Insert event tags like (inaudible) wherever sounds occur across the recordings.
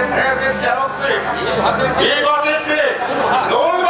আমাদের ভাইয়াদের চালাচ্ছে এই বাজেটে দৌড়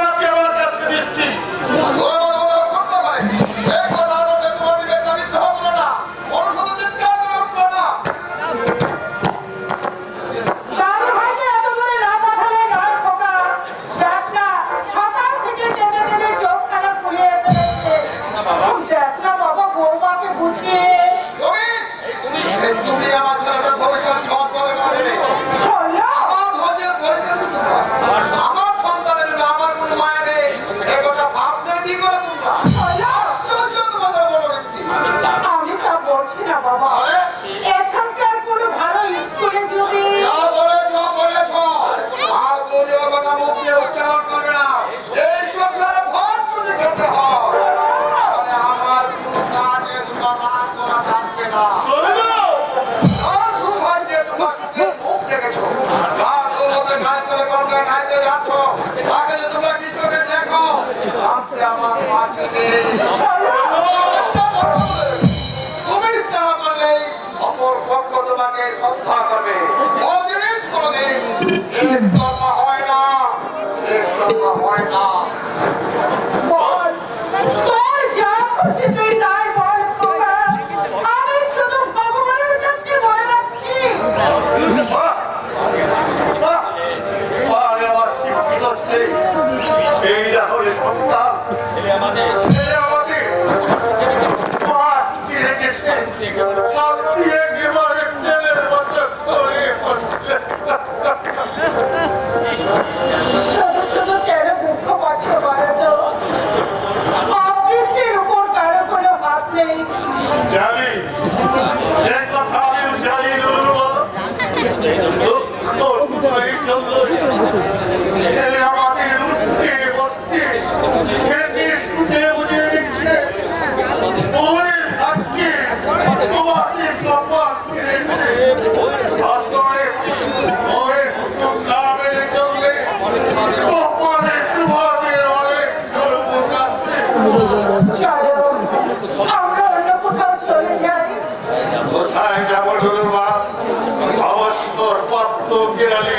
জানি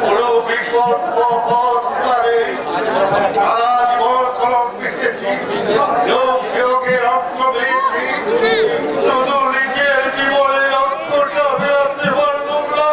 পুরো বিপদ পথ করে সারা জীবন কলম লিখেছি যোগ যোগের অঙ্ক লিখেছি শুধু নিজের জীবনের অঙ্কটা বেরোতে পারলাম না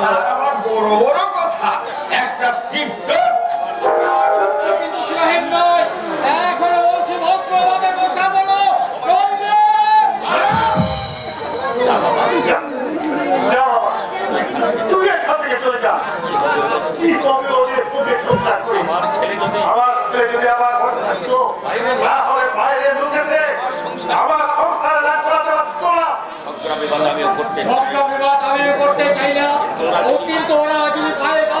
তার আমার বড় বড় কথা একটা স্টিপ বিবাদ আমিও করতে চাই। না। কিন্তু যদি পায়ে পা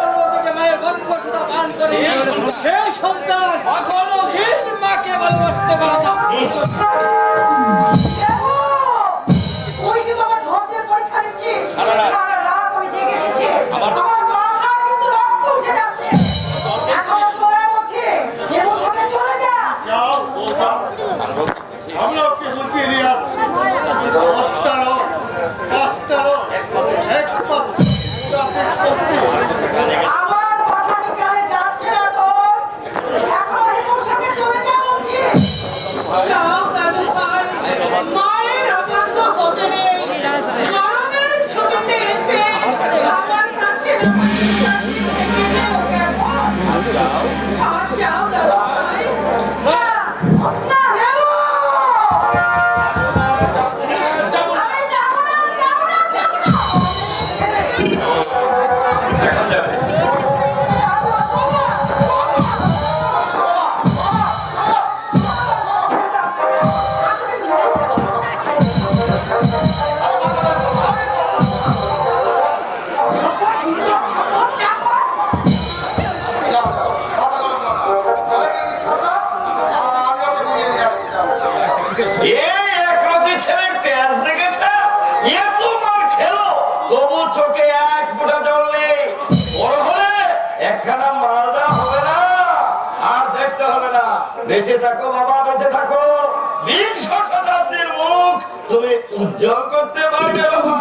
ভালোবাসা দান করে মাকে ভালোবাসতে পারে না। থাকো বাবা বেঁচে থাকো। বিংশ শতাব্দীর মুখ তুমি উজ্জ্বল করতে পারবে বাবা।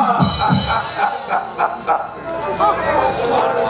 (laughs)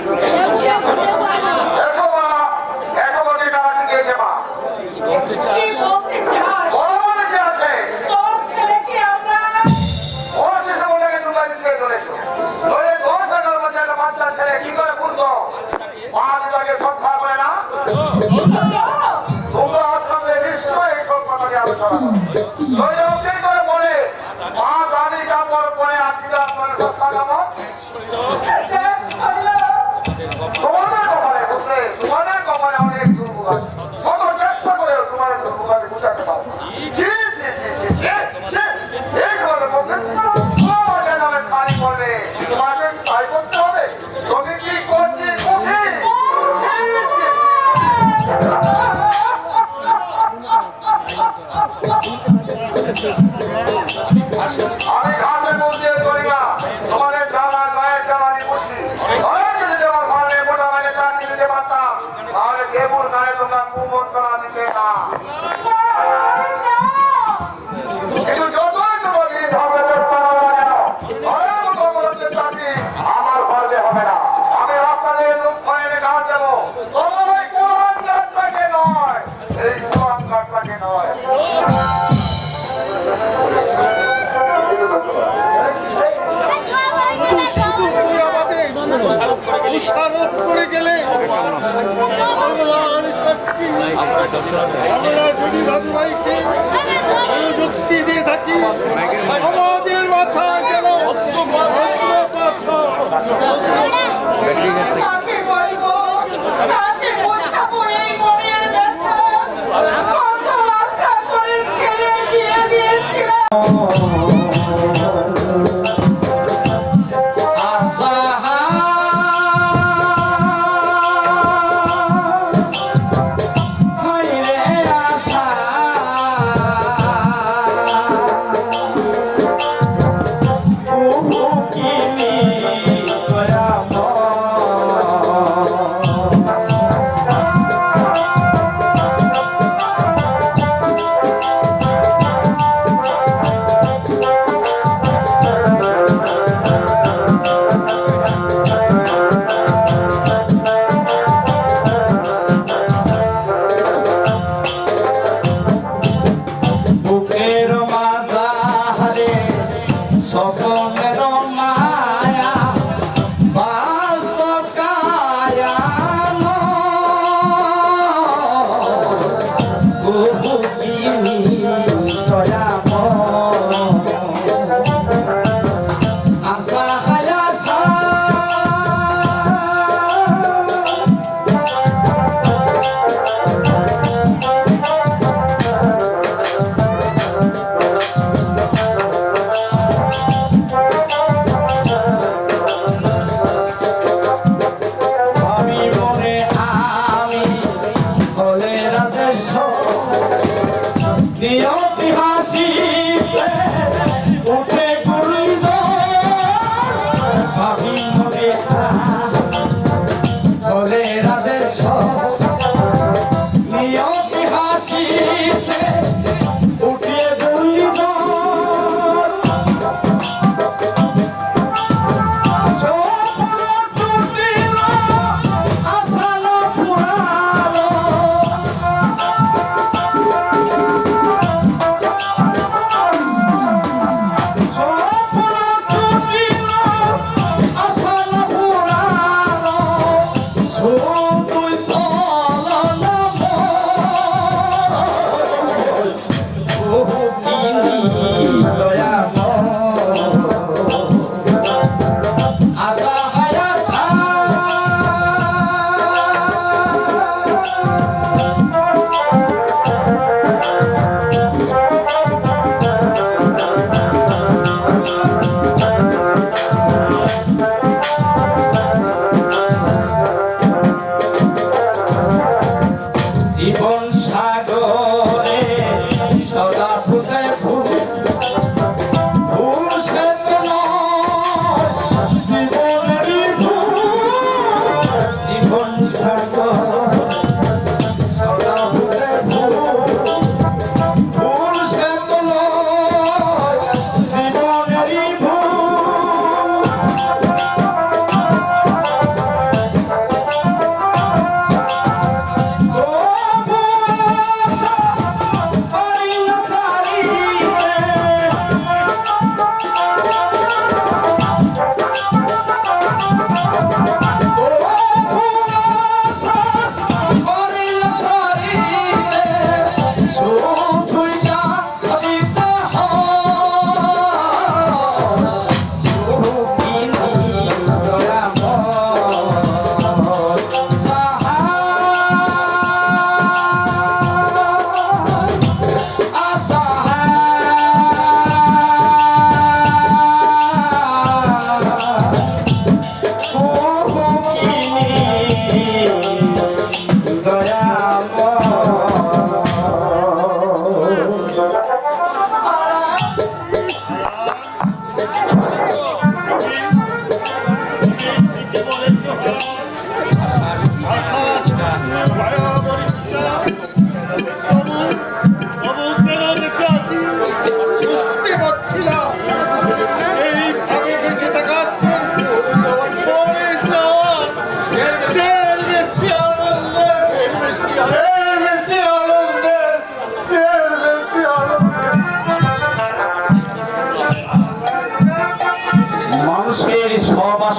like আমরা যুক্তি দিয়ে থাকি আমাদের মাথা যেন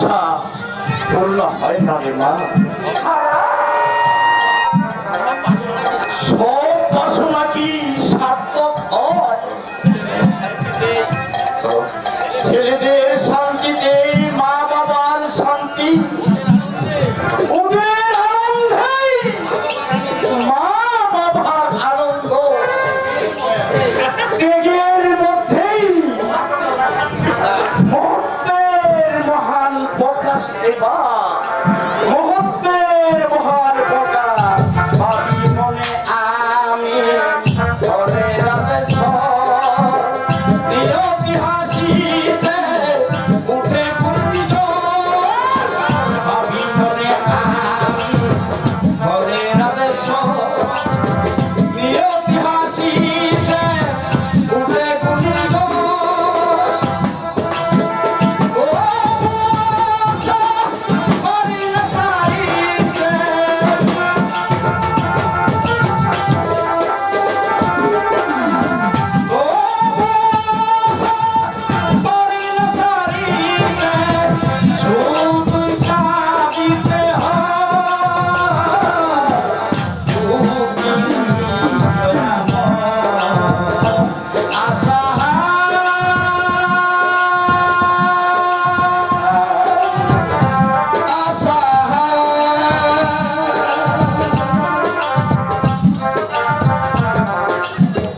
আচ্ছা, আশা পূর্ণ হয় না রে মা। প্রকাশ দেবা